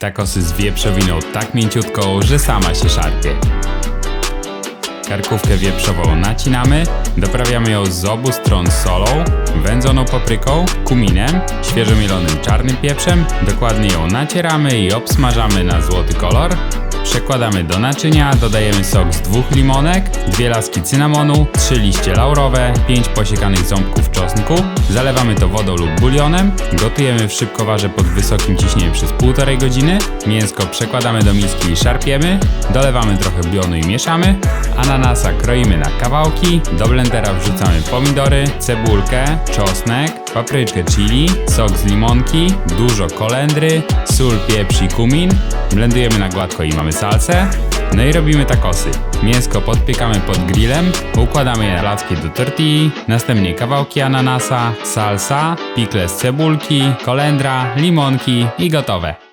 Takosy z wieprzowiną tak mięciutką, że sama się szarpie. Karkówkę wieprzową nacinamy, doprawiamy ją z obu stron solą, wędzoną papryką, kuminem, świeżo mielonym czarnym pieprzem, dokładnie ją nacieramy i obsmażamy na złoty kolor. Przekładamy do naczynia, dodajemy sok z dwóch limonek, dwie laski cynamonu, trzy liście laurowe, pięć posiekanych ząbków czosnku. Zalewamy to wodą lub bulionem, gotujemy w szybkowarze pod wysokim ciśnieniem przez półtorej godziny. Mięsko przekładamy do miski i szarpiemy, dolewamy trochę bulionu i mieszamy. Ananasa kroimy na kawałki, do blendera wrzucamy pomidory, cebulkę, czosnek, papryczkę chili, sok z limonki, dużo kolendry, sól, pieprz i kumin. Blendujemy na gładko i mamy salsę. No i robimy takosy. Mięsko podpiekamy pod grillem, układamy je na placki do tortilli, następnie kawałki ananasa, salsa, pikle z cebulki, kolendra, limonki i gotowe.